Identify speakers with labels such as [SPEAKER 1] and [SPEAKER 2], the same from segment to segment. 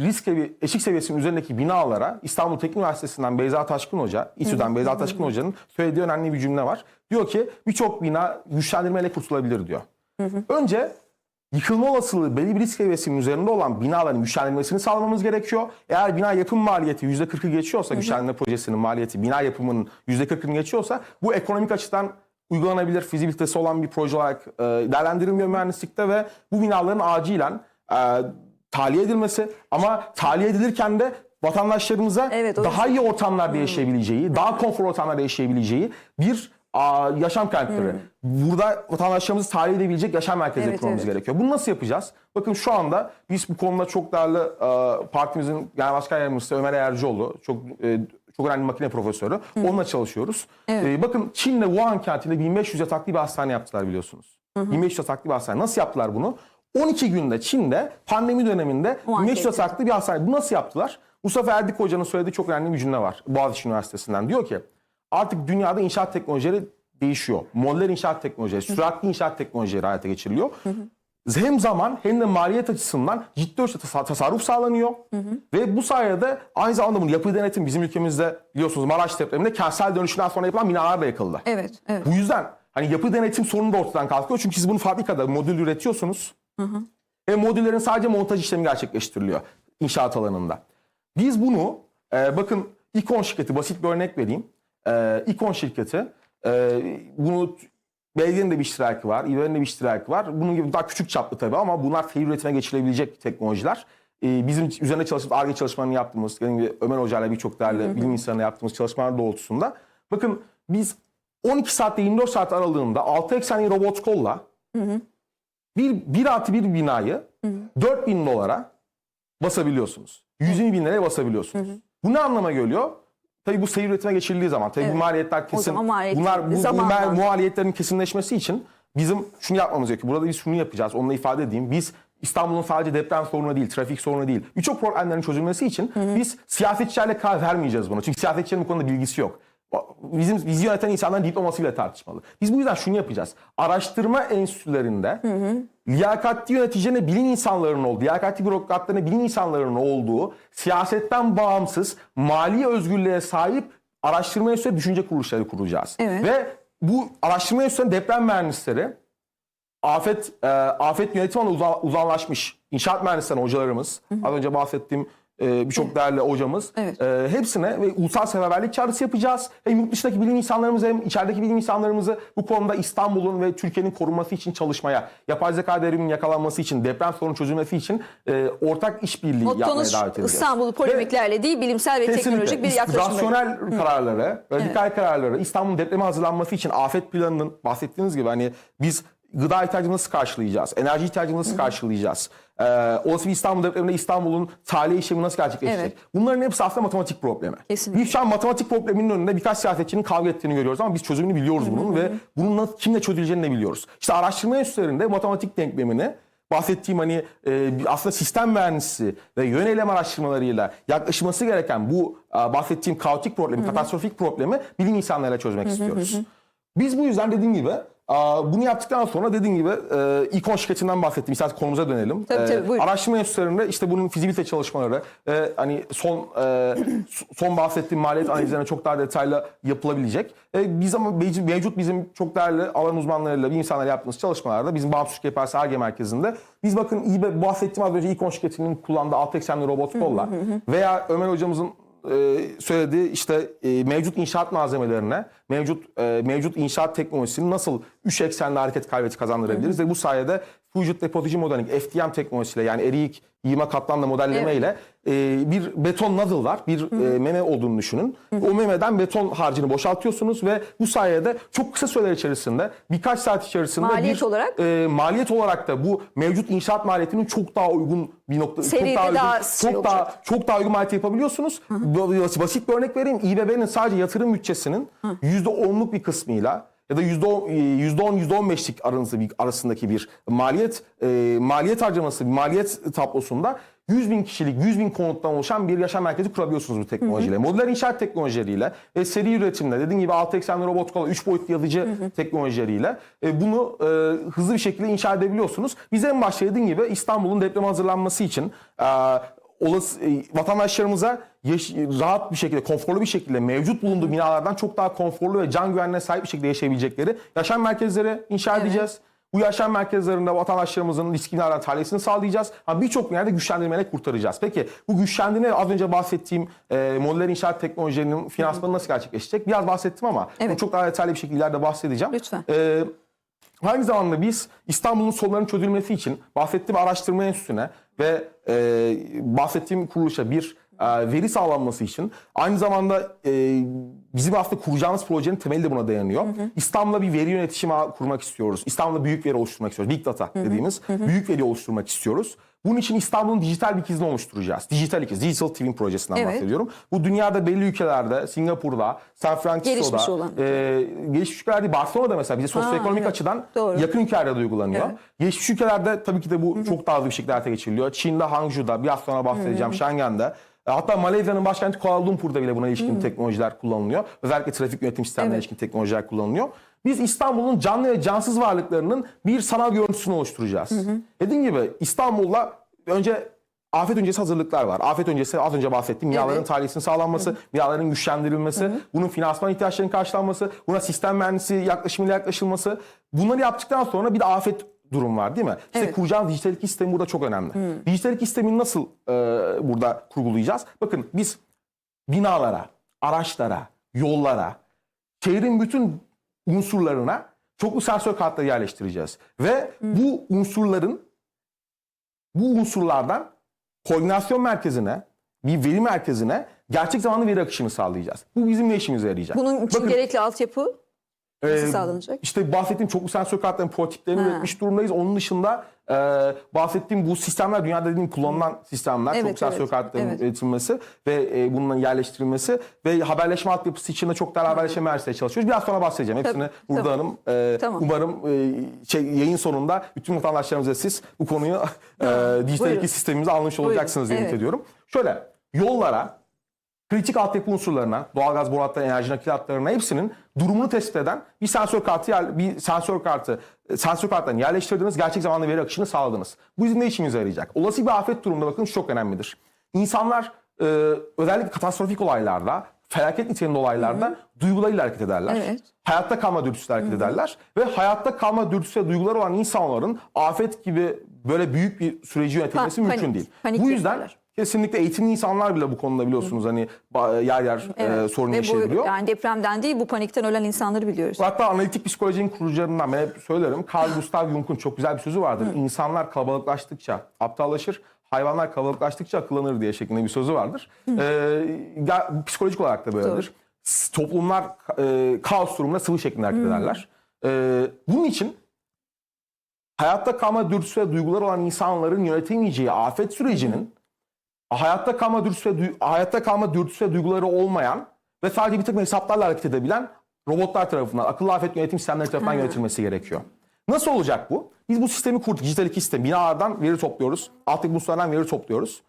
[SPEAKER 1] risk sevi eşik seviyesinin üzerindeki binalara İstanbul Teknik Üniversitesi'nden Beyza Taşkın Hoca, İTÜ'den Beyza Taşkın Hoca'nın söylediği önemli bir cümle var. Diyor ki birçok bina güçlendirmeyle kurtulabilir diyor. Önce yıkılma olasılığı belli bir risk seviyesinin üzerinde olan binaların güçlendirilmesini sağlamamız gerekiyor. Eğer bina yapım maliyeti %40'ı geçiyorsa, güçlendirme projesinin maliyeti bina yapımının %40'ını geçiyorsa bu ekonomik açıdan uygulanabilir, fizibilitesi olan bir proje olarak e, değerlendirilmiyor mühendislikte ve bu binaların acilen e, tahliye edilmesi ama tahliye edilirken de vatandaşlarımıza
[SPEAKER 2] Evet,
[SPEAKER 1] daha iyi ortamlarda yaşayabileceği, daha konforlu ortamlarda yaşayabileceği bir a, yaşam kentleri. Burada vatandaşlarımızı tahliye edebilecek yaşam merkezleri
[SPEAKER 2] Evet,
[SPEAKER 1] kurmamız
[SPEAKER 2] evet.
[SPEAKER 1] gerekiyor. Bunu nasıl yapacağız? Bakın şu anda biz bu konuda çok değerli e, partimizin genel başkan yardımcısı Ömer Eğercioğlu, çok e, çok önemli makine profesörü. Onunla çalışıyoruz. E, bakın Çin'de Wuhan kentinde 1500 yataklı bir hastane yaptılar biliyorsunuz. 1500 yataklı bir hastane. Nasıl yaptılar bunu? 12 günde Çin'de pandemi döneminde
[SPEAKER 2] Wuhan
[SPEAKER 1] 1500
[SPEAKER 2] kenti.
[SPEAKER 1] yataklı bir hastane. Bu nasıl yaptılar? Mustafa Erdik Hoca'nın söylediği çok önemli bir cümle var. Boğaziçi Üniversitesi'nden. Diyor ki artık dünyada inşaat teknolojileri değişiyor. Modeller inşaat teknolojileri, süratli inşaat teknolojileri hayata geçiriliyor. Hem zaman hem de maliyet açısından ciddi ölçüde tasa- tasarruf sağlanıyor. Ve bu sayede aynı zamanda bunu yapı denetim bizim ülkemizde biliyorsunuz Maraş depreminde kentsel dönüşümden sonra yapılan binalar da yakıldı.
[SPEAKER 2] Evet, evet.
[SPEAKER 1] Bu yüzden hani yapı denetim sorunu da ortadan kalkıyor. Çünkü siz bunu fabrikada modül üretiyorsunuz. Ve modüllerin sadece montaj işlemi gerçekleştiriliyor inşaat alanında. Biz bunu e, bakın İkon şirketi basit bir örnek vereyim. E, İkon şirketi e, bunu belediyenin de bir iştiraki var, İBB'nin de bir iştiraki var. Bunun gibi daha küçük çaplı tabii ama bunlar seri üretime geçilebilecek teknolojiler. E, bizim üzerine çalışıp ARGE çalışmalarını yaptığımız, gibi Ömer Hoca ile birçok değerli bilim insanıyla yaptığımız çalışmalar doğrultusunda. Bakın biz 12 saatte 24 saat aralığında 6 eksenli robot kolla bir, bir artı bir binayı 4000 dolara basabiliyorsunuz. 120 bin liraya basabiliyorsunuz. Bu ne anlama geliyor? Tabii bu seyir üretime geçirildiği zaman, tabii bu maliyetler kesin,
[SPEAKER 2] maliyet-
[SPEAKER 1] bunlar bu, bu maliyetlerin kesinleşmesi için bizim şunu yapmamız gerekiyor. Burada biz şunu yapacağız, onu da ifade edeyim. Biz İstanbul'un sadece deprem sorunu değil, trafik sorunu değil. Birçok problemlerin çözülmesi için biz siyasetçilerle karar vermeyeceğiz buna. Çünkü siyasetçilerin bu konuda bilgisi yok. Bizim bizi yöneten insanların diplomasıyla tartışmalı. Biz bu yüzden şunu yapacağız. Araştırma enstitülerinde liyakatli yöneticilerine bilim insanlarının olduğu, liyakatli bürokratlarına bilim insanlarının olduğu, siyasetten bağımsız, mali özgürlüğe sahip araştırma enstitüleri düşünce kuruluşları kuracağız.
[SPEAKER 2] Evet.
[SPEAKER 1] Ve bu araştırma enstitülerinin deprem mühendisleri, afet e, afet yönetimi alanında uza- uzmanlaşmış inşaat mühendisleri hocalarımız, az önce bahsettiğim birçok değerli hocamız,
[SPEAKER 2] Evet.
[SPEAKER 1] e, hepsine ve ulusal seferberlik çağrısı yapacağız. Hem yurt dışındaki bilim insanlarımızı hem içerideki bilim insanlarımızı bu konuda İstanbul'un ve Türkiye'nin korunması için çalışmaya, yapay zeka devriminin yakalanması için, deprem sorunun çözülmesi için e, ortak işbirliği yapmaya davet edeceğiz.
[SPEAKER 2] İstanbul'u polemiklerle değil, bilimsel ve teknolojik bir yaklaşım.
[SPEAKER 1] Rasyonel kararları, radikal kararları, İstanbul'un depreme hazırlanması için afet planının bahsettiğiniz gibi hani biz gıda ihtiyacını nasıl karşılayacağız? Enerji ihtiyacını nasıl karşılayacağız? Ee, olası bir İstanbul depreminde İstanbul'un tahliye işlemi nasıl gerçekleşecek?
[SPEAKER 2] Evet.
[SPEAKER 1] Bunların hepsi aslında matematik problemi.
[SPEAKER 2] Kesinlikle.
[SPEAKER 1] Biz şu an matematik probleminin önünde birkaç siyasetçinin kavga ettiğini görüyoruz ama biz çözümünü biliyoruz bunun ve bunun nasıl, kimle çözüleceğini de biliyoruz. İşte araştırma enstitülerinde matematik denklemini bahsettiğim hani e, aslında sistem mühendisi ve yön eylem araştırmalarıyla yaklaşılması gereken bu e, bahsettiğim kaotik problemi, katastrofik problemi bilim insanlarıyla çözmek istiyoruz. Biz bu yüzden dediğim gibi bunu yaptıktan sonra dediğim gibi e, İKON şirketinden bahsettim. İsterseniz konumuza dönelim.
[SPEAKER 2] Tabii, tabii,
[SPEAKER 1] E,
[SPEAKER 2] buyurun.
[SPEAKER 1] Araştırma enstitülerinde işte bunun fizibilite çalışmaları ve hani son e, son bahsettiğim maliyet analizlerine çok daha detaylı yapılabilecek. E, biz ama mevcut, bizim çok değerli alan uzmanlarıyla, bilim insanlarıyla yaptığımız çalışmalarda bizim Bağımsız Türkiye Partisi ARGE merkezinde biz bakın iyi bahsettiğim az önce İKON şirketinin kullandığı alt eksenli robot kolla veya Ömer hocamızın e, söylediği işte e, mevcut inşaat malzemelerine, mevcut e, mevcut inşaat teknolojisini nasıl üç eksenli hareket kaybeti kazandırabiliriz? Ve bu sayede Fugit Depotici Modeling, FDM teknolojisiyle yani eriyik yığma katlamla modelleme ile e, bir beton nozzle var, bir e, meme olduğunu düşünün. O memeden beton harcını boşaltıyorsunuz ve bu sayede çok kısa süreler içerisinde birkaç saat içerisinde
[SPEAKER 2] Maliyet
[SPEAKER 1] bir,
[SPEAKER 2] olarak?
[SPEAKER 1] e, maliyet olarak da bu mevcut inşaat maliyetinin çok daha uygun bir nokta,
[SPEAKER 2] Seride
[SPEAKER 1] çok daha, uygun,
[SPEAKER 2] şey
[SPEAKER 1] çok daha çok daha uygun maliyet yapabiliyorsunuz. Bu- Basit bir örnek vereyim. İBB'nin sadece yatırım bütçesinin %10'luk bir kısmıyla ya da %10, %10 %15'lik arasında bir, arasındaki bir maliyet e, maliyet harcaması, bir maliyet tablosunda 100 bin kişilik, 100 bin konuttan oluşan bir yaşam merkezi kurabiliyorsunuz bu teknolojiyle. Modüler inşaat teknolojileriyle ve seri üretimle dediğim gibi 6 eksenli robot kola, 3 boyutlu yazıcı teknolojileriyle e, bunu e, hızlı bir şekilde inşa edebiliyorsunuz. Biz en başta dediğim gibi İstanbul'un depreme hazırlanması için e, olası e, vatandaşlarımıza yaş- rahat bir şekilde, konforlu bir şekilde mevcut bulunduğu binalardan çok daha konforlu ve can güvenliğine sahip bir şekilde yaşayabilecekleri yaşam merkezleri inşa
[SPEAKER 2] Evet.
[SPEAKER 1] edeceğiz. Bu yaşam merkezlerinde vatandaşlarımızın riskli binalardan tahliyesini sağlayacağız. Ama birçok yerde güçlendirmeyle kurtaracağız. Peki bu güçlendirme az önce bahsettiğim e, modüler inşaat teknolojilerinin finansmanı nasıl gerçekleşecek? Biraz bahsettim ama bunu
[SPEAKER 2] Evet.
[SPEAKER 1] çok daha detaylı bir şekilde ileride bahsedeceğim.
[SPEAKER 2] Lütfen.
[SPEAKER 1] E, Aynı zamanda biz İstanbul'un sorunlarının çözülmesi için bahsettiğim araştırma enstitüsüne ve e, bahsettiğim kuruluşa bir veri sağlanması için aynı zamanda e, bizim aslında kuracağımız projenin temeli de buna dayanıyor. İstanbul'da bir veri yönetişimi kurmak istiyoruz. İstanbul'da büyük veri oluşturmak istiyoruz. Big data dediğimiz büyük veri oluşturmak istiyoruz. Bunun için İstanbul'un dijital bir ikizini oluşturacağız. Dijital ikiz, Digital Twin projesinden
[SPEAKER 2] Evet.
[SPEAKER 1] bahsediyorum. Bu dünyada belli ülkelerde, Singapur'da, San Francisco'da,
[SPEAKER 2] Gelişmiş olan.
[SPEAKER 1] e, gelişmiş ülkelerde Barcelona'da mesela bize sosyoekonomik
[SPEAKER 2] evet.
[SPEAKER 1] açıdan
[SPEAKER 2] Doğru.
[SPEAKER 1] yakın ülkelerde de uygulanıyor.
[SPEAKER 2] Evet.
[SPEAKER 1] Gelişmiş ülkelerde tabii ki de bu çok daha hızlı bir şekilde hayata geçiriliyor. Çin'de Hangzhou'da, biraz sonra bahsedeceğim Şengen'de. E, Hatta Malezya'nın başkenti Kuala Lumpur'da bile buna ilişkin teknolojiler kullanılıyor. Özellikle trafik yönetim sistemlerine
[SPEAKER 2] Evet.
[SPEAKER 1] ilişkin teknolojiler kullanılıyor. Biz İstanbul'un canlı ve cansız varlıklarının bir sanal görüntüsünü oluşturacağız. Dediğim gibi İstanbul'da önce afet öncesi hazırlıklar var. Afet öncesi az önce bahsettiğim binaların
[SPEAKER 2] Evet.
[SPEAKER 1] tahliyesinin sağlanması, binaların güçlendirilmesi, bunun finansman ihtiyaçlarının karşılanması, buna sistem mühendisi yaklaşımıyla yaklaşılması. Bunları yaptıktan sonra bir de afet durum var değil mi? İşte
[SPEAKER 2] Evet.
[SPEAKER 1] kuracağımız dijital iki sistemi burada çok önemli. Dijital iki sistemini nasıl e, burada kurgulayacağız? Bakın biz binalara, araçlara, yollara, şehrin bütün unsurlarına çoklu sensör kartları yerleştireceğiz. Ve bu unsurların bu unsurlardan koordinasyon merkezine, bir veri merkezine gerçek zamanlı veri akışını sağlayacağız. Bu bizim ne işimize yarayacak?
[SPEAKER 2] Bunun için
[SPEAKER 1] Bakın,
[SPEAKER 2] gerekli altyapı nasıl
[SPEAKER 1] e,
[SPEAKER 2] sağlanacak?
[SPEAKER 1] İşte bahsettiğim çoklu sensör kartlarının prototiplerini
[SPEAKER 2] Ha.
[SPEAKER 1] üretmiş durumdayız. Onun dışında e, bahsettiğim bu sistemler dünyada dediğim kullanılan sistemler.
[SPEAKER 2] Evet,
[SPEAKER 1] çoklu sensör
[SPEAKER 2] evet,
[SPEAKER 1] kartlarının
[SPEAKER 2] evet.
[SPEAKER 1] üretilmesi ve e, bunların yerleştirilmesi ve haberleşme altyapısı için de çok değerli haberleşme merkezleri çalışıyoruz. Biraz sonra bahsedeceğim. Hepsini
[SPEAKER 2] Tabii,
[SPEAKER 1] burada
[SPEAKER 2] tabii.
[SPEAKER 1] hanım. E,
[SPEAKER 2] Tamam.
[SPEAKER 1] Umarım e, şey, yayın sonunda bütün vatandaşlarımıza siz bu konuyu e, dijital
[SPEAKER 2] Buyurun.
[SPEAKER 1] iki sistemimize almış olacaksınız diye
[SPEAKER 2] Evet.
[SPEAKER 1] ediyorum. Şöyle yollara kritik altyapı unsurlarına, doğalgaz boru hatları, enerji nakil hatlarına hepsinin durumunu tespit eden bir sensör kartı yer- bir sensör kartı e, sensör kartlarını yerleştirdiniz, gerçek zamanlı veri akışını sağladınız. Bu bizim ne işimize yarayacak? Olası bir afet durumunda bakın şu çok önemlidir. İnsanlar e, özellikle katastrofik olaylarda, felaket niteliğinde olaylarda duygularıyla hareket ederler.
[SPEAKER 2] Evet.
[SPEAKER 1] Hayatta kalma dürtüsüyle hareket ederler ve hayatta kalma dürtüsü ve duyguları olan insanların afet gibi böyle büyük bir süreci yönetilmesi
[SPEAKER 2] Pa-
[SPEAKER 1] mümkün
[SPEAKER 2] panik-
[SPEAKER 1] değil.
[SPEAKER 2] panik
[SPEAKER 1] Bu yüzden. Kesinlikle eğitimli insanlar bile bu konuda biliyorsunuz hani yer yer e,
[SPEAKER 2] Evet.
[SPEAKER 1] sorun
[SPEAKER 2] Ve bu
[SPEAKER 1] yaşayabiliyor.
[SPEAKER 2] yani depremden değil bu panikten ölen insanları biliyoruz.
[SPEAKER 1] Hatta analitik psikolojinin kurucularından ben hep söylerim. Carl Gustav Jung'un çok güzel bir sözü vardır. İnsanlar kalabalıklaştıkça aptallaşır, hayvanlar kalabalıklaştıkça akıllanır diye şeklinde bir sözü vardır. Ya- psikolojik olarak da böyledir.
[SPEAKER 2] Doğru.
[SPEAKER 1] Toplumlar e, kaos durumunda sıvı şeklinde hareket ederler. Ee, bunun için hayatta kalma dürtüsü ve duyguları olan insanların yönetemeyeceği afet sürecinin hayatta kalma dürtüsü ve, hayatta kalma dürtüsü ve duyguları olmayan ve sadece bir takım hesaplarla hareket edebilen robotlar tarafından, akıllı afet yönetim sistemleri tarafından yönetilmesi gerekiyor. Nasıl olacak bu? Biz bu sistemi kurduk. Dijital iki sistem. Binalardan veri topluyoruz. Altyapı unsurlardan veri topluyoruz.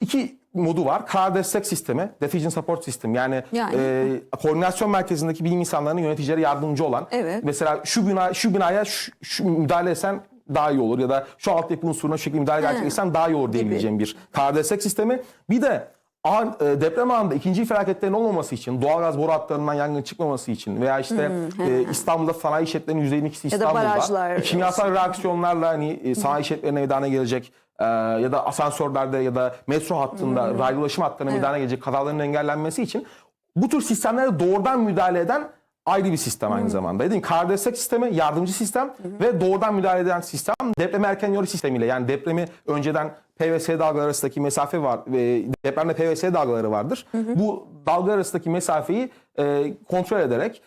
[SPEAKER 1] İki modu var. Karar destek sistemi, decision support sistem. Yani,
[SPEAKER 2] Yani.
[SPEAKER 1] e, koordinasyon merkezindeki bilim insanlarının yöneticilere yardımcı olan.
[SPEAKER 2] Evet.
[SPEAKER 1] Mesela şu bina şu binaya şu, şu müdahale etsen daha iyi olur ya da şu altyapı unsuruna şu şekilde müdahale gerçekleştirsen daha iyi olur diyebileceğim bir karar destek sistemi. Bir de an, e, deprem anında ikinci felaketlerin olmaması için, doğalgaz boru hatlarından yangın çıkmaması için veya işte e, İstanbul'da sanayi işletlerinin %52'si
[SPEAKER 2] Ya da
[SPEAKER 1] İstanbul'da.
[SPEAKER 2] barajlar.
[SPEAKER 1] E, kimyasal reaksiyonlarla hani e, sanayi işletlerine meydana gelecek e, ya da asansörlerde ya da metro hattında, raylı ulaşım hatlarına meydana gelecek kazaların engellenmesi için bu tür sistemlere doğrudan müdahale eden ayrı bir sistem aynı zamanda. Dediğim kar destek sistemi, yardımcı sistem ve doğrudan müdahale eden sistem deprem erken uyarı sistemiyle yani depremi önceden PVS dalgaları arasındaki mesafe var ve depremde PVS dalgaları vardır. Bu dalga arasındaki mesafeyi e, kontrol ederek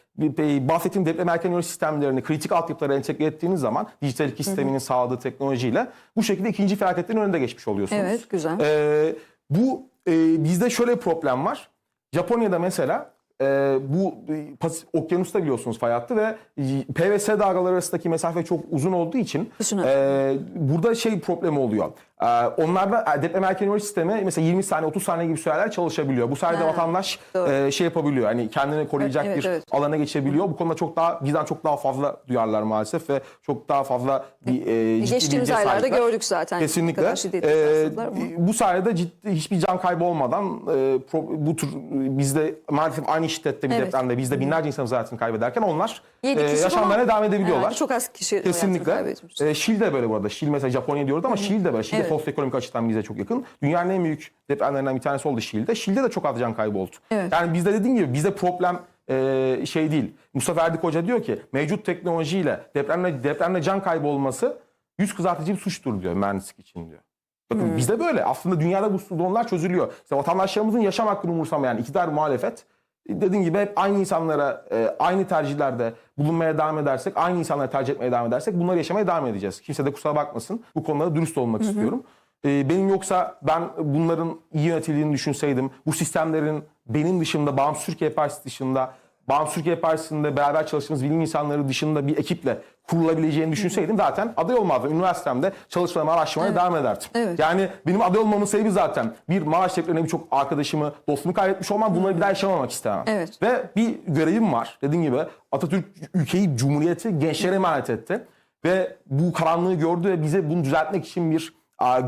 [SPEAKER 1] bahsettiğim deprem erken uyarı sistemlerini kritik altyapılara entegre ettiğiniz zaman dijital iki sisteminin sağladığı teknolojiyle bu şekilde ikinci felaketlerin önünde geçmiş oluyorsunuz.
[SPEAKER 2] Evet, güzel.
[SPEAKER 1] Ee, bu e, bizde şöyle bir problem var. Japonya'da mesela e, bu Pas- okyanusta biliyorsunuz fay hattı ve e, PVS dalgaları arasındaki mesafe çok uzun olduğu için e, burada şey problemi oluyor. Ee, onlarda deprem erken sistemi mesela 20 saniye 30 saniye gibi süreler çalışabiliyor. Bu sayede
[SPEAKER 2] Ha,
[SPEAKER 1] vatandaş
[SPEAKER 2] doğru.
[SPEAKER 1] e, şey yapabiliyor. Hani kendini koruyacak
[SPEAKER 2] Evet,
[SPEAKER 1] bir
[SPEAKER 2] evet.
[SPEAKER 1] alana geçebiliyor. Bu konuda çok daha bizden çok daha fazla duyarlar maalesef ve çok daha fazla bir e, ciddi
[SPEAKER 2] Geçtiğimiz
[SPEAKER 1] bilgiye
[SPEAKER 2] aylarda
[SPEAKER 1] sahipler.
[SPEAKER 2] gördük zaten. ne
[SPEAKER 1] Kesinlikle.
[SPEAKER 2] kadar şiddetli
[SPEAKER 1] Ee,
[SPEAKER 2] hastalıklar ama.
[SPEAKER 1] bu sayede ciddi hiçbir can kaybı olmadan e, pro- bu tür bizde maalesef aynı şiddette bir
[SPEAKER 2] Evet.
[SPEAKER 1] depremde bizde binlerce insan hayatını kaybederken onlar
[SPEAKER 2] Yedi
[SPEAKER 1] e,
[SPEAKER 2] kişi
[SPEAKER 1] yaşamlarına
[SPEAKER 2] falan-
[SPEAKER 1] devam edebiliyorlar.
[SPEAKER 2] Herhalde çok az kişi hayatını
[SPEAKER 1] Kesinlikle.
[SPEAKER 2] kaybetmiş.
[SPEAKER 1] E, Şili de böyle bu arada. Şili mesela Japonya diyoruz ama Şili de böyle. Şili de
[SPEAKER 2] Evet.
[SPEAKER 1] Sosyoekonomik açıdan bize çok yakın. Dünyanın en büyük depremlerinden bir tanesi oldu Şili'de. Şili'de de çok az can kaybı oldu.
[SPEAKER 2] Evet.
[SPEAKER 1] Yani bizde dediğim gibi bizde problem e, şey değil. Mustafa Erdik Hoca diyor ki mevcut teknolojiyle depremle depremle can kaybı olması yüz kızartıcı bir suçtur diyor mühendislik için diyor. Bakın bizde böyle. Aslında dünyada bu sorunlar çözülüyor. İşte vatandaşlarımızın yaşam hakkını umursamayan iktidar muhalefet dediğim gibi hep aynı insanlara e, aynı tercihlerde bulunmaya devam edersek, aynı insanları tercih etmeye devam edersek bunları yaşamaya devam edeceğiz. Kimse de kusura bakmasın. Bu konuda dürüst olmak istiyorum. E, benim yoksa ben bunların iyi yönetildiğini düşünseydim, bu sistemlerin benim dışında, Bağımsız Türkiye Partisi dışında, Bağımsız Türkiye Partisi'nde beraber çalıştığımız bilim insanları dışında bir ekiple kurulabileceğini düşünseydim zaten aday olmazdım. Üniversitemde çalışmalarıma, araştırmaya devam ederdim.
[SPEAKER 2] Evet.
[SPEAKER 1] Yani benim aday olmamın sebebi zaten bir Maraş depremine birçok arkadaşımı, dostumu kaybetmiş olmam bunları bir daha yaşamamak istemem.
[SPEAKER 2] Evet.
[SPEAKER 1] Ve bir görevim var. Dediğim gibi Atatürk ülkeyi, cumhuriyeti gençlere emanet etti. Ve bu karanlığı gördü ve bize bunu düzeltmek için bir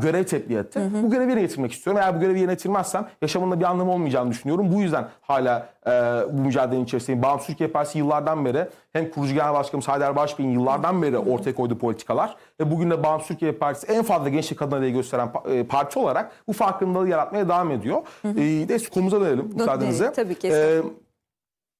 [SPEAKER 1] görev tebliğ etti. Bu görevi yerine getirmek istiyorum. Eğer bu görevi yerine getirmezsem yaşamında bir anlamı olmayacağını düşünüyorum. Bu yüzden hala e, bu mücadelenin içerisindeyim. Bağımsız Türkiye Partisi yıllardan beri hem kurucu genel başkanımız Haydar Başbey'in yıllardan beri ortaya koyduğu politikalar ve bugün de Bağımsız Türkiye Partisi en fazla gençlik kadın adayı gösteren e, parti olarak bu farkındalığı yaratmaya devam ediyor. E, de konumuza dönelim müsaadenizle.
[SPEAKER 2] Tabii ki,
[SPEAKER 1] E.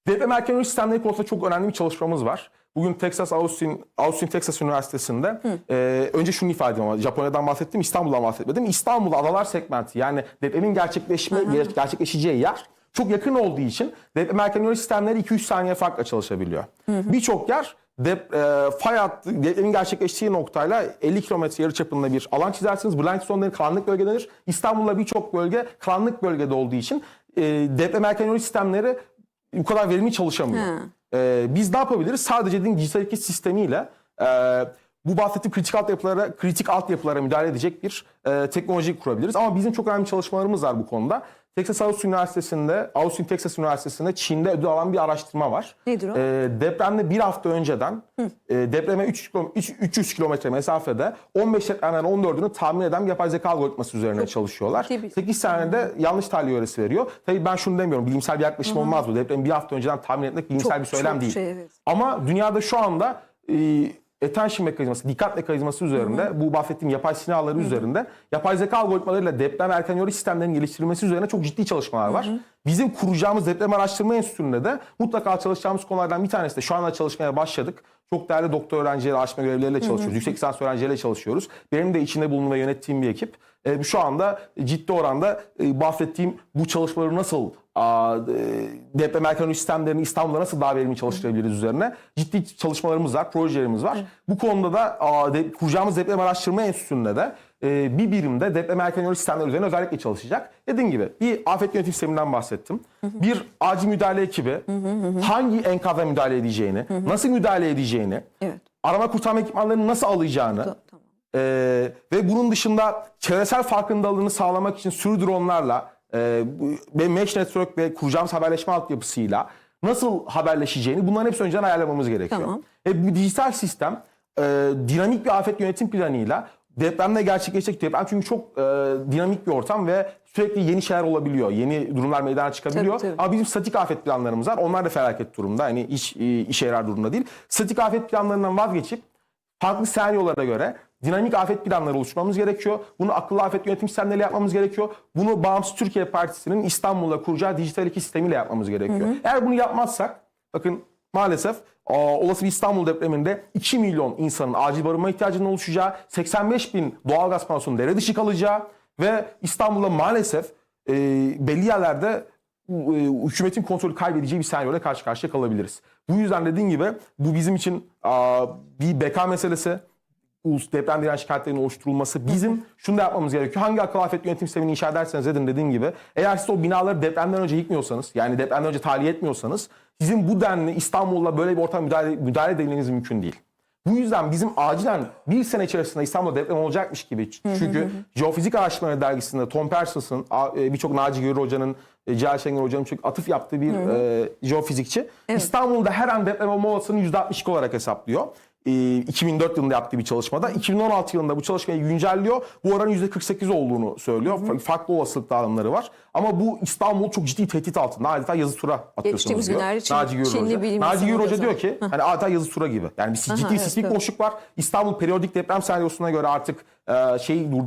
[SPEAKER 1] Deprem erken uyarı sistemleri konusunda çok önemli bir çalışmamız var. Bugün Texas Austin, Austin Texas Üniversitesi'nde e, önce şunu ifade edeyim ama Japonya'dan bahsettim, İstanbul'dan bahsetmedim. İstanbul adalar segmenti yani depremin gerçekleşme ger- gerçekleşeceği yer çok yakın olduğu için deprem erken uyarı sistemleri 2-3 saniye farkla çalışabiliyor. Birçok yer dep, e, fay hattı, depremin gerçekleştiği noktayla 50 kilometre yarı çapında bir alan çizersiniz. Blank zonları karanlık bölge denir. İstanbul'da birçok bölge karanlık bölgede olduğu için e, deprem erken uyarı sistemleri bu kadar verimli çalışamıyor.
[SPEAKER 2] Ha.
[SPEAKER 1] Ee, biz ne yapabiliriz? Sadece dediğim dijital hareket sistemiyle e, bu bahsettiğim kritik altyapılara, kritik altyapılara müdahale edecek bir e, teknoloji kurabiliriz. Ama bizim çok önemli çalışmalarımız var bu konuda. Texas Austin Üniversitesi'nde, Austin Texas Üniversitesi'nde Çin'de ödül alan bir araştırma var.
[SPEAKER 2] Nedir o?
[SPEAKER 1] Ee, depremde bir hafta önceden e, depreme 3 kilo- üç- 300 kilometre mesafede 15 depremden 14'ünü tahmin eden bir yapay zeka algoritması üzerine çalışıyorlar.
[SPEAKER 2] ciddi bir-
[SPEAKER 1] 8 saniyede yanlış tahliye öğresi veriyor. Tabii ben şunu demiyorum. Bilimsel bir yaklaşım olmaz bu. Depremi bir hafta önceden tahmin etmek bilimsel
[SPEAKER 2] Çok-
[SPEAKER 1] bir söylem
[SPEAKER 2] çok
[SPEAKER 1] değil.
[SPEAKER 2] şey, evet.
[SPEAKER 1] Ama dünyada şu anda e, attention mekanizması, dikkat mekanizması üzerinde, bu bahsettiğim yapay sinir ağları üzerinde, yapay zeka algoritmalarıyla deprem erken uyarı sistemlerinin geliştirilmesi üzerine çok ciddi çalışmalar var. Bizim kuracağımız deprem araştırma enstitüsünde de mutlaka çalışacağımız konulardan bir tanesi de şu anda çalışmaya başladık. Çok değerli doktor öğrencileri, araştırma görevlileriyle çalışıyoruz. Yüksek lisans öğrencileriyle çalışıyoruz. Benim de içinde bulunduğum ve yönettiğim bir ekip. E, şu anda ciddi oranda e, bahsettiğim bu çalışmaları nasıl deprem erken sistemlerini İstanbul'da nasıl daha verimli çalıştırabiliriz üzerine ciddi çalışmalarımız var, projelerimiz var. Bu konuda da de, kuracağımız deprem araştırma enstitüsünde de e, bir birimde deprem erken uyarı sistemleri üzerine özellikle çalışacak. Dediğim gibi bir afet yönetim sisteminden bahsettim. Bir acil müdahale ekibi hangi enkaza müdahale edeceğini, nasıl müdahale edeceğini,
[SPEAKER 2] Evet.
[SPEAKER 1] arama kurtarma ekipmanlarını nasıl alacağını,
[SPEAKER 2] Tamam.
[SPEAKER 1] ee, ve bunun dışında çevresel farkındalığını sağlamak için sürü dronlarla e, ve mesh network ve kuracağımız haberleşme altyapısıyla nasıl haberleşeceğini bunların hepsi önceden ayarlamamız gerekiyor.
[SPEAKER 2] Tamam.
[SPEAKER 1] E, bu dijital sistem e, dinamik bir afet yönetim planıyla depremle gerçekleşecek deprem çünkü çok e, dinamik bir ortam ve sürekli yeni şeyler olabiliyor. Yeni durumlar meydana çıkabiliyor.
[SPEAKER 2] Tabii, tabii.
[SPEAKER 1] Ama bizim statik afet planlarımız var. Onlar da felaket durumda. Hani hiç e, işe yarar durumda değil. Statik afet planlarından vazgeçip farklı senaryolara göre dinamik afet planları oluşturmamız gerekiyor. Bunu akıllı afet yönetim sistemleriyle yapmamız gerekiyor. Bunu Bağımsız Türkiye Partisi'nin İstanbul'da kuracağı dijital iki sistemiyle yapmamız gerekiyor. Eğer bunu yapmazsak bakın maalesef aa, olası bir İstanbul depreminde 2 milyon insanın acil barınma ihtiyacının oluşacağı, 85 bin doğalgaz panosunun devre dışı kalacağı ve İstanbul'da maalesef e, belli yerlerde e, hükümetin kontrolü kaybedeceği bir senaryoyla karşı karşıya kalabiliriz. Bu yüzden dediğim gibi bu bizim için aa, bir beka meselesi. Ulus deprem direnç şikayetlerinin oluşturulması. Bizim şunu da yapmamız gerekiyor. Hangi akıl afet yönetim sistemini inşa ederseniz edin dediğim gibi. Eğer siz o binaları depremden önce yıkmıyorsanız, yani depremden önce tahliye etmiyorsanız, sizin bu denli İstanbul'la böyle bir ortam müdahale, müdahale edilmeniz mümkün değil. Bu yüzden bizim acilen bir sene içerisinde İstanbul'da deprem olacakmış gibi. Çünkü Jeofizik Araştırmaları Dergisi'nde Tom Parsons'ın, a- e, birçok Naci Görür Hoca'nın, e, Cihal Şengör Hoca'nın çok atıf yaptığı bir e, jeofizikçi. İstanbul'da her an deprem olma olasılığını %62 olarak hesaplıyor. E, 2004 yılında yaptığı bir çalışmada. 2016 yılında bu çalışmayı güncelliyor. Bu oranın %48 olduğunu söylüyor. Fa- Farklı olasılık dağılımları var. Ama bu İstanbul çok ciddi tehdit altında. Adeta yazı tura atıyorsunuz diyor.
[SPEAKER 2] Çin-
[SPEAKER 1] Naci Hoca.
[SPEAKER 2] bilim
[SPEAKER 1] Naci Görür Hoca diyor ki hani adeta yazı tura gibi. Yani bir ciddi
[SPEAKER 2] evet,
[SPEAKER 1] sismik
[SPEAKER 2] evet.
[SPEAKER 1] boşluk var. İstanbul periyodik deprem senaryosuna göre artık e, şeyi dur-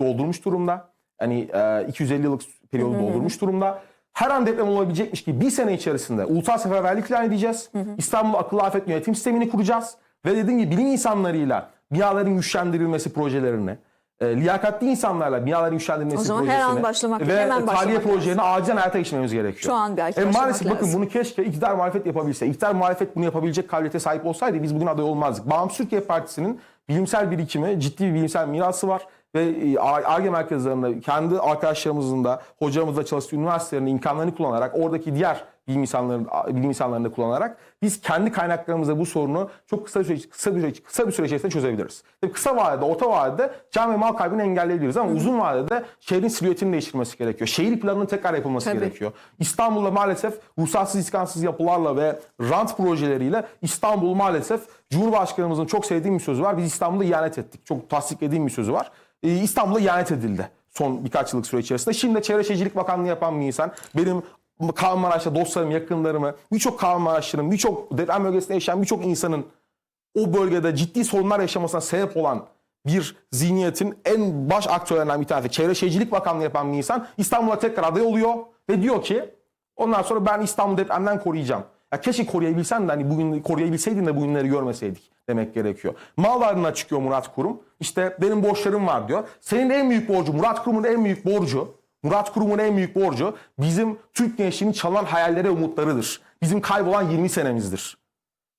[SPEAKER 1] doldurmuş durumda. Hani e, 250 yıllık periyodu doldurmuş durumda. Her an deprem olabilecekmiş gibi bir sene içerisinde ulusal seferberlik ilan edeceğiz. İstanbul Akıllı Afet Yönetim Sistemi'ni kuracağız. Ve dediğim gibi bilim insanlarıyla binaların güçlendirilmesi projelerini, e, liyakatli insanlarla binaların güçlendirilmesi
[SPEAKER 2] O zaman her an başlamak
[SPEAKER 1] ve
[SPEAKER 2] hemen başlamak lazım.
[SPEAKER 1] projelerini acilen hayata geçirmemiz gerekiyor.
[SPEAKER 2] Şu an belki
[SPEAKER 1] E, maalesef bakın
[SPEAKER 2] lazım.
[SPEAKER 1] bunu keşke iktidar muhalefet yapabilse. İktidar muhalefet bunu yapabilecek kabiliyete sahip olsaydı biz bugün aday olmazdık. Bağımsız Türkiye Partisi'nin bilimsel birikimi, ciddi bir bilimsel mirası var. Ve e, ARGE merkezlerinde kendi arkadaşlarımızın da hocamızla çalıştığı üniversitelerin imkanlarını kullanarak oradaki diğer bilim insanlarını, bilim insanlarını kullanarak biz kendi kaynaklarımızla bu sorunu çok kısa bir süre, kısa bir süre, kısa bir süre içerisinde çözebiliriz. Tabii kısa vadede, orta vadede can ve mal kaybını engelleyebiliriz ama uzun vadede şehrin silüetinin değiştirilmesi gerekiyor. Şehir planının tekrar yapılması
[SPEAKER 2] Tabii.
[SPEAKER 1] gerekiyor. İstanbul'da maalesef ruhsatsız iskansız yapılarla ve rant projeleriyle İstanbul maalesef Cumhurbaşkanımızın çok sevdiğim bir sözü var. Biz İstanbul'da ihanet ettik. Çok tasdiklediğim bir sözü var. Ee, İstanbul'da ihanet edildi son birkaç yıllık süre içerisinde. Şimdi de Çevre Şehircilik Bakanlığı yapan bir insan. Benim Kahramanmaraş'ta dostlarım, yakınlarımı, birçok Kahramanmaraşlı'nın, birçok deprem bölgesinde yaşayan birçok insanın o bölgede ciddi sorunlar yaşamasına sebep olan bir zihniyetin en baş aktörlerinden bir tanesi. Çevre Şehircilik Bakanlığı yapan bir insan İstanbul'a tekrar aday oluyor ve diyor ki ondan sonra ben İstanbul depremden koruyacağım. Ya keşke koruyabilsen de hani bugün koruyabilseydin de bu günleri görmeseydik demek gerekiyor. Mal varlığına çıkıyor Murat Kurum. İşte benim borçlarım var diyor. Senin en büyük borcu, Murat Kurum'un en büyük borcu, Murat Kurum'un en büyük borcu bizim Türk gençliğinin çalınan hayallere umutlarıdır. Bizim kaybolan 20 senemizdir.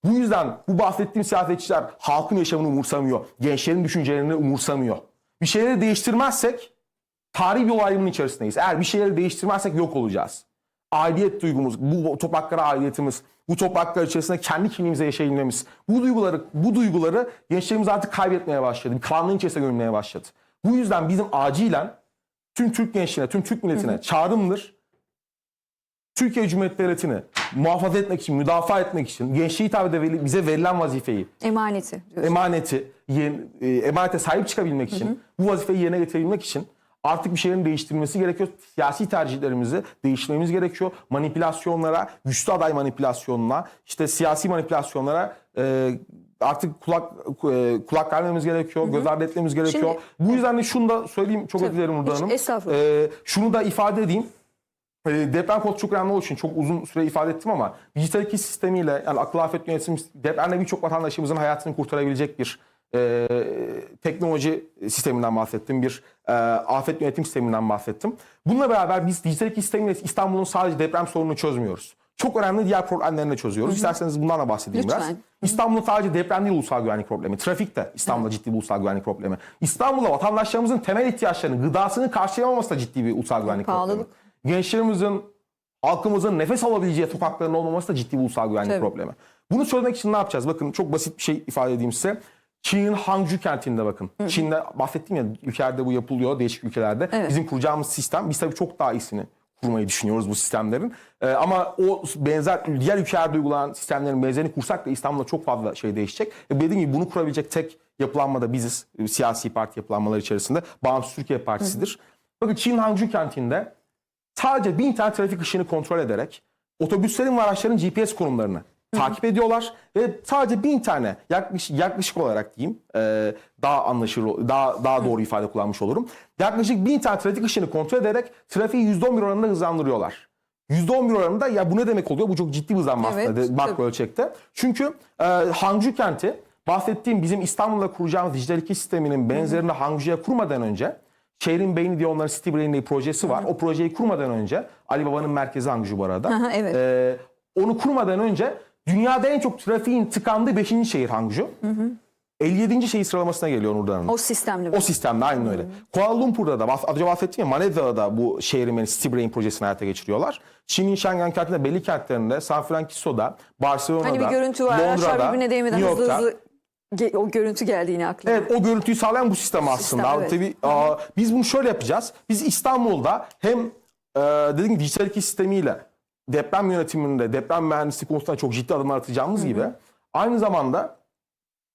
[SPEAKER 1] Bu yüzden bu bahsettiğim siyasetçiler halkın yaşamını umursamıyor. Gençlerin düşüncelerini umursamıyor. Bir şeyleri değiştirmezsek tarihi bir olayın içerisindeyiz. Eğer bir şeyleri değiştirmezsek yok olacağız. Aidiyet duygumuz, bu topraklara aidiyetimiz, bu topraklar içerisinde kendi kimliğimize yaşayabilmemiz, bu duyguları, bu duyguları gençlerimiz artık kaybetmeye başladı. Bir karanlığın içerisine gömülmeye başladı. Bu yüzden bizim acilen tüm Türk gençliğine, tüm Türk milletine çağrımdır. Türkiye Cumhuriyeti Devleti'ni muhafaza etmek için, müdafaa etmek için gençliğe hitap ede bize verilen vazifeyi,
[SPEAKER 2] Emaneti. diyorsun.
[SPEAKER 1] emaneti, ye- e, emanete sahip çıkabilmek için, bu vazifeyi yerine getirebilmek için artık bir şeylerin değiştirilmesi gerekiyor. Siyasi tercihlerimizi değiştirmemiz gerekiyor. Manipülasyonlara, güçlü aday manipülasyonuna, işte siyasi manipülasyonlara e, artık kulak e, kulak vermemiz gerekiyor, göz ardı etmemiz gerekiyor. bu yüzden de şunu da söyleyeyim, çok özür dilerim Nurdan Hanım.
[SPEAKER 2] estağfurullah.
[SPEAKER 1] E, şunu da ifade edeyim. E, deprem kodu çok önemli olduğu için çok uzun süre ifade ettim ama dijital iki sistemiyle yani akıllı afet yönetim depremle birçok vatandaşımızın hayatını kurtarabilecek bir e, teknoloji sisteminden bahsettim. Bir e, afet yönetim sisteminden bahsettim. Bununla beraber biz dijital iki sistemiyle İstanbul'un sadece deprem sorununu çözmüyoruz. Çok önemli diğer problemlerini de çözüyoruz. İsterseniz bundan da bahsedeyim
[SPEAKER 2] Lütfen.
[SPEAKER 1] biraz. İstanbul'un sadece deprem değil ulusal güvenlik problemi. Trafik de İstanbul'da ciddi bir ulusal güvenlik problemi. İstanbul'da vatandaşlarımızın temel ihtiyaçlarını, gıdasını karşılayamaması da ciddi bir ulusal güvenlik
[SPEAKER 2] Pahalılık.
[SPEAKER 1] problemi. Gençlerimizin, halkımızın nefes alabileceği sokakların olmaması da ciddi bir ulusal güvenlik
[SPEAKER 2] Tabii.
[SPEAKER 1] problemi. Bunu çözmek için ne yapacağız? Bakın çok basit bir şey ifade edeyim size. Çin'in Hangzhou kentinde bakın. Çin'de bahsettim ya ülkelerde bu yapılıyor değişik ülkelerde.
[SPEAKER 2] Evet.
[SPEAKER 1] Bizim kuracağımız sistem biz tabii çok daha iyisini kurmayı düşünüyoruz bu sistemlerin. Ee, ama o benzer diğer ülkelerde uygulanan sistemlerin benzerini kursak da İstanbul'da çok fazla şey değişecek. Ve dediğim gibi bunu kurabilecek tek yapılanma da biziz. e, Siyasi parti yapılanmaları içerisinde. Bağımsız Türkiye Partisi'dir. Bakın Çin Hangzhou kentinde sadece bin tane trafik ışığını kontrol ederek otobüslerin ve araçların GPS konumlarını takip ediyorlar ve sadece bin tane yaklaşık, yaklaşık olarak diyeyim e, daha anlaşılır daha daha doğru ifade kullanmış olurum. Yaklaşık bin tane trafik ışığını kontrol ederek trafiği %11 oranında hızlandırıyorlar. %11 oranında ya bu ne demek oluyor? Bu çok ciddi bir hızlanma
[SPEAKER 2] Evet,
[SPEAKER 1] aslında makro ölçekte. Çünkü e, Hangzhou kenti bahsettiğim bizim İstanbul'da kuracağımız dijital iki sisteminin benzerini Hangzhou'ya kurmadan önce Şehrin Beyni diye onların City Brain diye bir projesi var. O projeyi kurmadan önce Ali Baba'nın merkezi Hangzhou bu arada.
[SPEAKER 2] Aha, evet.
[SPEAKER 1] E, onu kurmadan önce dünyada en çok trafiğin tıkandığı 5. şehir Hangzhou. 57. şehir sıralamasına geliyor Nurdan Hanım.
[SPEAKER 2] O sistemli.
[SPEAKER 1] O sistemde aynen öyle. Kuala Lumpur'da da, az önce bahsettim ya Malezya'da da bu şehrin yani City Brain projesini hayata geçiriyorlar. Çin'in Şengen kentinde, belli kentlerinde, San Francisco'da, Barcelona'da,
[SPEAKER 2] Hani bir görüntü var,
[SPEAKER 1] Londra'da, New
[SPEAKER 2] hızlı
[SPEAKER 1] York'ta.
[SPEAKER 2] hızlı Ge- o görüntü geldi yine aklıma.
[SPEAKER 1] Evet o görüntüyü sağlayan bu sistem aslında.
[SPEAKER 2] evet.
[SPEAKER 1] Tabii aa, biz bunu şöyle yapacağız. Biz İstanbul'da hem e, dediğim gibi dijital iki sistemiyle deprem yönetiminde, deprem mühendisliği konusunda çok ciddi adımlar atacağımız gibi aynı zamanda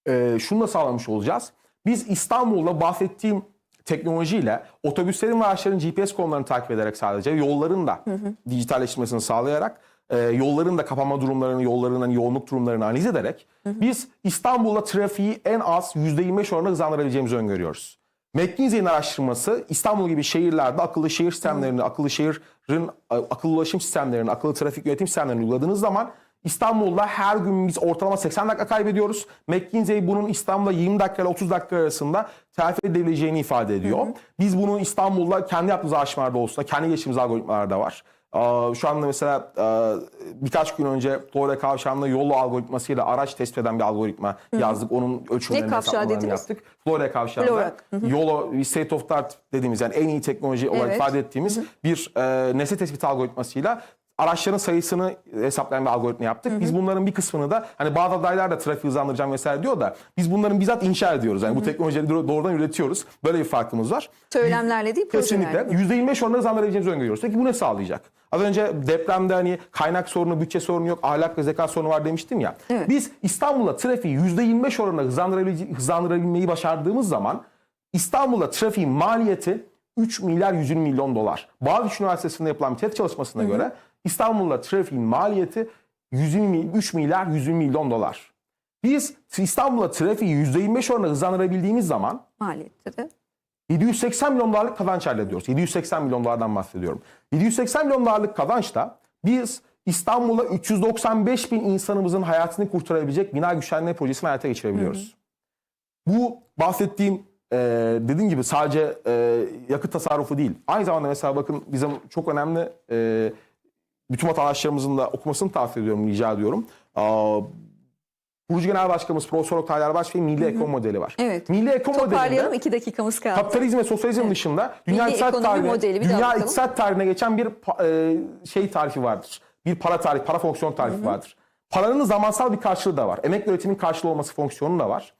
[SPEAKER 1] e, şunu da sağlamış olacağız. Biz İstanbul'da bahsettiğim teknolojiyle otobüslerin ve araçların GPS konumlarını takip ederek sadece yolların da dijitalleşmesini sağlayarak e, yolların da kapanma durumlarını, yolların hani yoğunluk durumlarını analiz ederek biz İstanbul'da trafiği en az %25 oranında hızlandırabileceğimizi öngörüyoruz. McKinsey'in araştırması İstanbul gibi şehirlerde akıllı şehir sistemlerini, akıllı şehrin akıllı ulaşım sistemlerini, akıllı trafik yönetim sistemlerini uyguladığınız zaman İstanbul'da her gün biz ortalama 80 dakika kaybediyoruz. McKinsey bunun İstanbul'da 20 dakika ile 30 dakika arasında telafi edebileceğini ifade ediyor. Biz bunu İstanbul'da kendi yaptığımız araştırmalarda olsun kendi geçtiğimiz algoritmalarda var. Aa, Şu anda mesela e, birkaç gün önce Florida Kavşağı'nda yolu algoritmasıyla araç tespit eden bir algoritma yazdık. Onun ölçümlerini hesaplamalarını yaptık. Florida Kavşağı'nda yolo state of the art dediğimiz yani en iyi teknoloji olarak
[SPEAKER 2] Evet.
[SPEAKER 1] ifade ettiğimiz bir e, nesne tespit algoritmasıyla araçların sayısını hesaplayan bir algoritma yaptık. Biz bunların bir kısmını da hani bazı adaylar da trafiği hızlandıracağım vesaire diyor da biz bunların bizzat inşa ediyoruz. Yani bu teknolojileri doğ- doğrudan üretiyoruz. Böyle bir farkımız var.
[SPEAKER 2] Söylemlerle değil.
[SPEAKER 1] Kesinlikle. %25 oranında hızlandırabileceğimizi öngörüyoruz. Peki bu ne sağlayacak? Az önce depremde hani kaynak sorunu, bütçe sorunu yok, ahlak ve zeka sorunu var demiştim ya.
[SPEAKER 2] Evet.
[SPEAKER 1] Biz İstanbul'da trafiği %25 oranında hızlandırabilmeyi başardığımız zaman İstanbul'da trafiğin maliyeti 3 milyar 120 milyon dolar. Boğaziçi Üniversitesi'nde yapılan bir TED çalışmasına göre İstanbul'da trafiğin maliyeti 120, 3 milyar 120 milyon dolar. Biz İstanbul'da trafiği %25 oranında hızlandırabildiğimiz zaman
[SPEAKER 2] Maliyette de.
[SPEAKER 1] 780 milyon dolarlık kazanç elde ediyoruz. 780 milyon dolardan bahsediyorum. 780 milyon dolarlık kazançla biz İstanbul'da 395 bin insanımızın hayatını kurtarabilecek bina güçlendirme projesini hayata geçirebiliyoruz. Bu bahsettiğim e, dediğim gibi sadece e, yakıt tasarrufu değil. Aynı zamanda mesela bakın bizim çok önemli e, bütün vatandaşlarımızın da okumasını tavsiye ediyorum, rica ediyorum. Aa, Burcu Genel Başkanımız Profesör Oktay Erbaş Bey'in Milli Ekonomi Modeli var.
[SPEAKER 2] Evet.
[SPEAKER 1] Milli Ekonomi
[SPEAKER 2] Toparlayalım
[SPEAKER 1] modelinde
[SPEAKER 2] iki dakikamız kaldı.
[SPEAKER 1] Kapitalizm ve sosyalizm dışında dünya
[SPEAKER 2] Milli
[SPEAKER 1] iktisat
[SPEAKER 2] ekonomi
[SPEAKER 1] tarihine,
[SPEAKER 2] modeli, bir daha
[SPEAKER 1] dünya
[SPEAKER 2] bakalım.
[SPEAKER 1] iktisat tarihine geçen bir pa- e, şey tarifi vardır. Bir para tarifi, para fonksiyon tarifi vardır. Paranın zamansal bir karşılığı da var. Emek ve üretimin karşılığı olması fonksiyonu da var.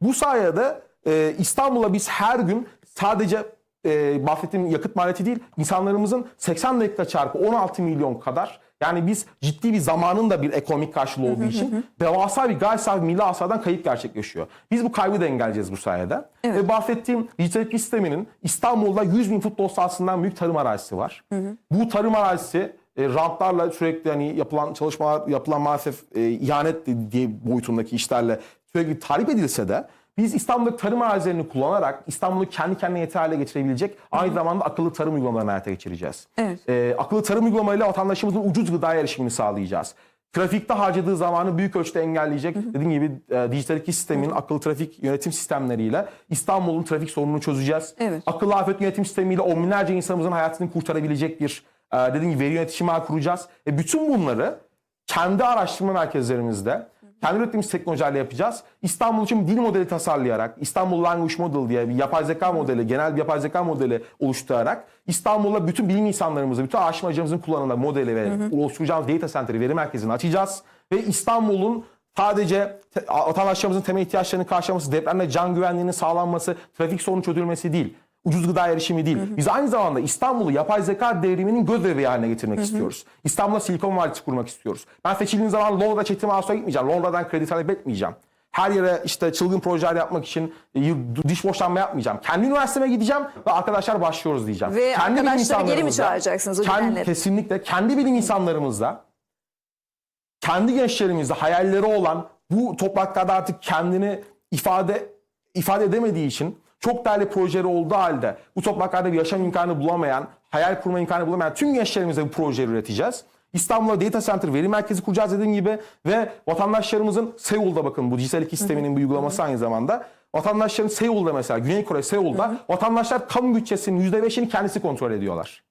[SPEAKER 1] Bu sayede e, İstanbul'a biz her gün sadece e, bahsettiğim yakıt maliyeti değil, insanlarımızın 80 dakika çarpı 16 milyon kadar yani biz ciddi bir zamanın da bir ekonomik karşılığı olduğu için devasa bir gayri safi milli hasıladan kayıp gerçekleşiyor. Biz bu kaybı da engelleyeceğiz bu sayede. Ve bahsettiğim dijital sisteminin İstanbul'da 100 bin futbol sahasından büyük tarım arazisi var. Bu tarım arazisi e, rantlarla sürekli hani yapılan çalışmalar, yapılan maalesef e, ihanet diye boyutundaki işlerle sürekli tarif edilse de biz İstanbul'daki tarım arazilerini kullanarak İstanbul'u kendi kendine yeter hale getirebilecek aynı zamanda akıllı tarım uygulamalarını hayata geçireceğiz.
[SPEAKER 2] Evet.
[SPEAKER 1] E, akıllı tarım uygulamalarıyla vatandaşımızın ucuz gıdaya erişimini sağlayacağız. Trafikte harcadığı zamanı büyük ölçüde engelleyecek. Dediğim gibi e, dijital iki sistemin akıllı trafik yönetim sistemleriyle İstanbul'un trafik sorununu çözeceğiz.
[SPEAKER 2] Evet.
[SPEAKER 1] Akıllı afet yönetim sistemiyle on binlerce insanımızın hayatını kurtarabilecek bir e, dediğim gibi veri yönetişimi ağı kuracağız. E, bütün bunları kendi araştırma merkezlerimizde kendi ürettiğimiz teknolojilerle yapacağız. İstanbul için dil modeli tasarlayarak, İstanbul Language Model diye bir yapay zeka modeli, genel bir yapay zeka modeli oluşturarak İstanbul'da bütün bilim insanlarımızı, bütün araştırmacılarımızın kullanılan modeli ve oluşturacağımız data center'ı, veri merkezini açacağız. Ve İstanbul'un sadece vatandaşlarımızın temel ihtiyaçlarını karşılaması, depremde can güvenliğinin sağlanması, trafik sorunu çözülmesi değil ucuz gıda erişimi değil. Biz aynı zamanda İstanbul'u yapay zeka devriminin göz bebeği haline getirmek istiyoruz. İstanbul'da Silikon Vadisi kurmak istiyoruz. Ben seçildiğim zaman Londra'da Çetin Mouse'a gitmeyeceğim. Londra'dan kredi talep etmeyeceğim. Her yere işte çılgın projeler yapmak için e, diş boşanma yapmayacağım. Kendi üniversiteme gideceğim ve arkadaşlar başlıyoruz diyeceğim.
[SPEAKER 2] Ve
[SPEAKER 1] kendi
[SPEAKER 2] arkadaşları geri mi çağıracaksınız o
[SPEAKER 1] kendi? Kesinlikle. Kendi bilim insanlarımızla kendi gençlerimizde hayalleri olan bu topraklarda artık kendini ifade ifade edemediği için çok değerli projeleri olduğu halde bu topraklarda bir yaşam imkanı bulamayan, hayal kurma imkanı bulamayan tüm gençlerimize bu projeleri üreteceğiz. İstanbul'da data center veri merkezi kuracağız dediğim gibi ve vatandaşlarımızın Seul'da bakın bu dijital iki sisteminin bir uygulaması aynı zamanda. Vatandaşların Seul'da mesela Güney Kore Seul'da vatandaşlar kamu bütçesinin %5'ini kendisi kontrol ediyorlar.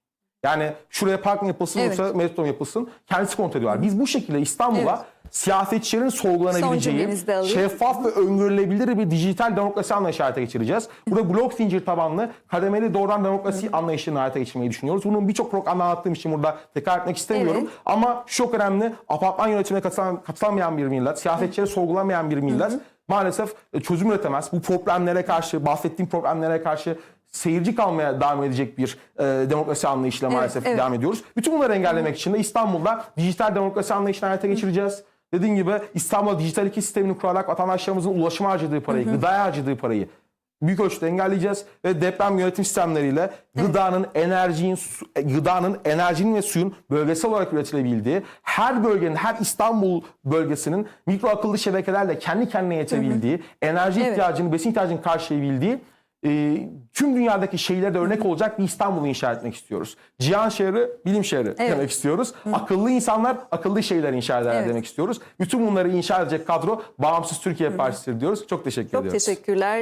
[SPEAKER 1] Yani şuraya park mı yapılsın
[SPEAKER 2] Evet.
[SPEAKER 1] yoksa metro mu yapılsın kendisi kontrol ediyorlar. Biz bu şekilde İstanbul'a
[SPEAKER 2] Evet.
[SPEAKER 1] Siyasetçilerin sorgulanabileceği, şeffaf ve öngörülebilir bir dijital demokrasi anlayışı hayata geçireceğiz. Burada blok zincir tabanlı kademeli doğrudan demokrasi anlayışını hayata geçirmeyi düşünüyoruz. Bunun birçok programda anlattığım için burada tekrar etmek istemiyorum.
[SPEAKER 2] Evet.
[SPEAKER 1] Ama çok önemli apartman yönetimine katılan, katılamayan bir millet, siyasetçileri sorgulamayan bir millet maalesef e, çözüm üretemez. Bu problemlere karşı, bahsettiğim problemlere karşı seyirci kalmaya devam edecek bir e, demokrasi anlayışıyla maalesef
[SPEAKER 2] evet.
[SPEAKER 1] devam ediyoruz. Bütün bunları engellemek için de İstanbul'da dijital demokrasi anlayışını hayata geçireceğiz. Dediğim gibi İstanbul'da dijital iki sistemini kurarak vatandaşlarımızın ulaşıma harcadığı parayı, gıdaya harcadığı parayı büyük ölçüde engelleyeceğiz ve deprem yönetim sistemleriyle gıdanın, enerjinin, su- e, gıdanın, enerjinin ve suyun bölgesel olarak üretilebildiği, her bölgenin, her İstanbul bölgesinin mikro akıllı şebekelerle kendi kendine yetebildiği, enerji
[SPEAKER 2] Evet.
[SPEAKER 1] ihtiyacını, besin ihtiyacını karşılayabildiği e, tüm dünyadaki şeylere de örnek olacak bir İstanbul'u inşa etmek istiyoruz. Cihan şehri, bilim şehri
[SPEAKER 2] Evet.
[SPEAKER 1] demek istiyoruz. Akıllı insanlar, akıllı şeyler inşa ederler
[SPEAKER 2] Evet.
[SPEAKER 1] demek istiyoruz. Bütün bunları inşa edecek kadro Bağımsız Türkiye Partisi'dir diyoruz. Çok teşekkür
[SPEAKER 2] Çok
[SPEAKER 1] ediyoruz.
[SPEAKER 2] teşekkürler.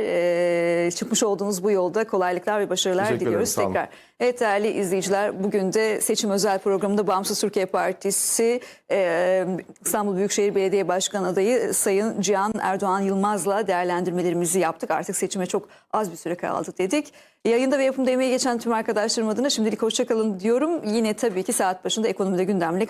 [SPEAKER 2] Ee, çıkmış olduğunuz bu yolda kolaylıklar ve başarılar
[SPEAKER 1] Teşekkür ederim,
[SPEAKER 2] diliyoruz
[SPEAKER 1] olun.
[SPEAKER 2] tekrar. Evet değerli izleyiciler bugün de seçim özel programında Bağımsız Türkiye Partisi e, İstanbul Büyükşehir Belediye Başkanı adayı Sayın Cihan Erdoğan Yılmaz'la değerlendirmelerimizi yaptık. Artık seçime çok az bir süre kaldı dedik. Yayında ve yapımda emeği geçen tüm arkadaşlarım adına şimdilik hoşçakalın diyorum. Yine tabii ki saat başında ekonomide gündemlik